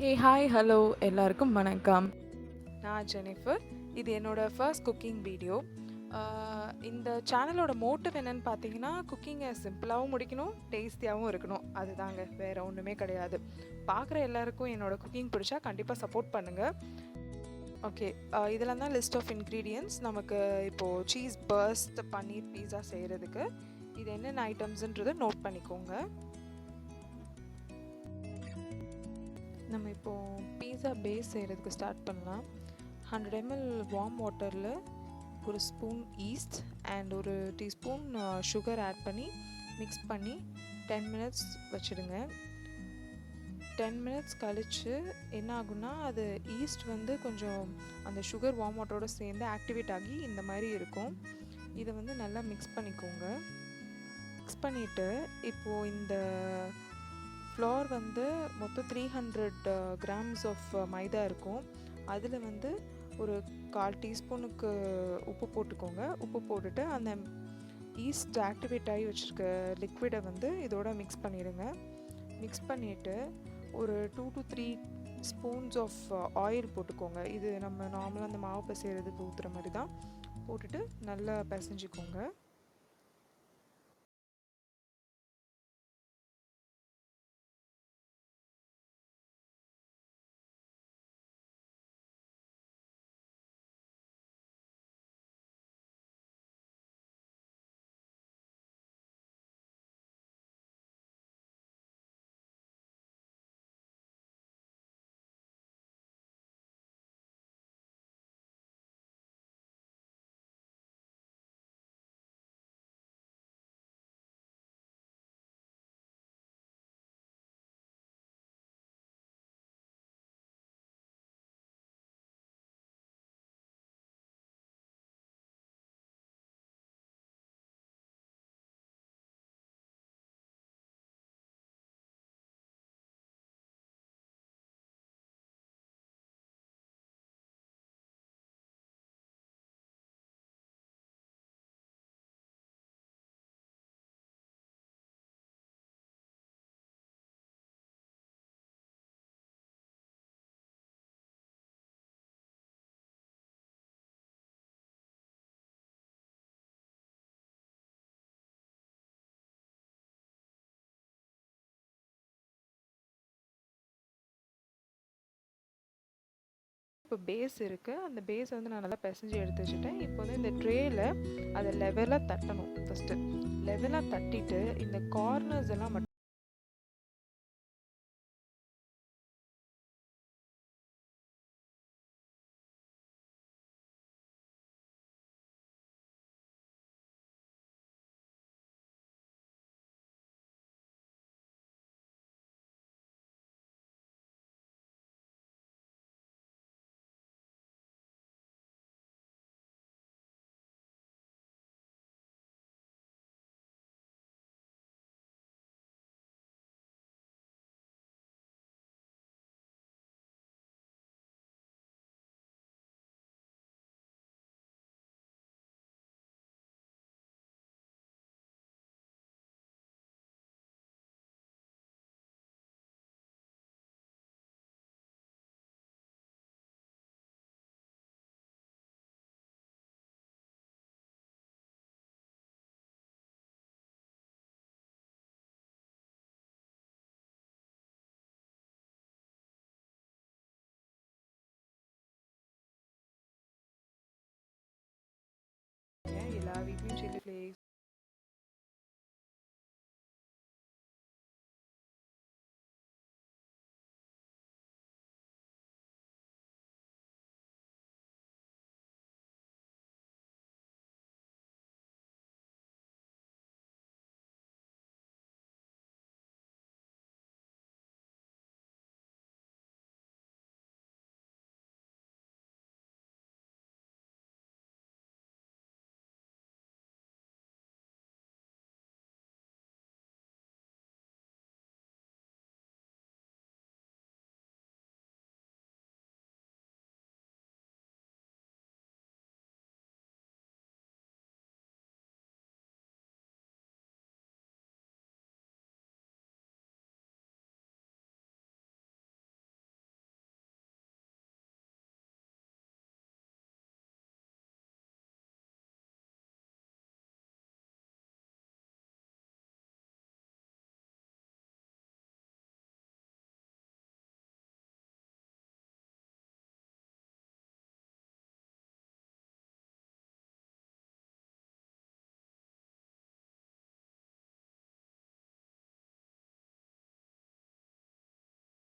Hey hi hello எல்லாருக்கும் வணக்கம். நான் ஜெனிஃபர் இது என்னோடய ஃபர்ஸ்ட் குக்கிங் வீடியோ இந்த சேனலோட மோட்டிவ் என்னன்னு பார்த்தீங்கன்னா குக்கிங்கை சிம்பிளாகவும் முடிக்கணும் டேஸ்டியாகவும் இருக்கணும். அதுதாங்க வேறு ஒன்றுமே கிடையாது. பார்க்குற எல்லாருக்கும் என்னோட குக்கிங் பிடிச்சா கண்டிப்பாக சப்போர்ட் பண்ணுங்கள் ஓகே இதெல்லாம் தான் லிஸ்ட் ஆஃப் இன்க்ரீடியன்ஸ் நமக்கு இப்போது சீஸ் பர்ஸ்ட் பன்னீர் பீஸா செய்கிறதுக்கு இது என்னென்ன ஐட்டம்ஸுன்றது நோட் பண்ணிக்கோங்க. நம்ம இப்போது பீஸா பேஸ் செய்கிறதுக்கு ஸ்டார்ட் பண்ணலாம். ஹண்ட்ரட் எம்எல் வார்ம் வாட்டரில் ஒரு ஸ்பூன் ஈஸ்ட் அண்ட் ஒரு டீஸ்பூன் சுகர் ஆட் பண்ணி மிக்ஸ் பண்ணி டென் மினிட்ஸ் வச்சுடுங்க. டென் மினிட்ஸ் கழித்து என்ன ஆகும்னா அது ஈஸ்ட் வந்து கொஞ்சம் அந்த சுகர் வார்ம் வாட்டரோட சேர்ந்து ஆக்டிவேட் ஆகி இந்த மாதிரி இருக்கும். இதை வந்து நல்லா மிக்ஸ் பண்ணிக்கோங்க. மிக்ஸ் பண்ணிவிட்டு இப்போது இந்த ஃப்ளோர் வந்து மொத்தம் three hundred grams of maida இருக்கும். அதில் வந்து ஒரு கால் டீஸ்பூனுக்கு உப்பு போட்டுக்கோங்க. உப்பு போட்டுட்டு அந்த ஈஸ்ட் ஆக்டிவேட் ஆகி வச்சுருக்க லிக்விடை வந்து இதோட மிக்ஸ் பண்ணிடுங்க. மிக்ஸ் பண்ணிவிட்டு ஒரு two to three spoons of oil போட்டுக்கோங்க. இது நம்ம நார்மலாக அந்த மாவு பிசைகிறதுக்கு ஊற்றுற மாதிரி தான். போட்டுட்டு நல்லா பிசைஞ்சிக்கோங்க. இப்போ பேஸ் இருக்குது அந்த பேஸ் வந்து நான் நல்லா பிசைஞ்சு எடுத்து வச்சுட்டேன். இப்போ வந்து இந்த ட்ரேயில் அதை லெவலாக தட்டணும் ஃபஸ்ட்டு லெவலாக தட்டிட்டு இந்த கார்னர்ஸ் எல்லாம் மட்டும் લાવી દીધું છે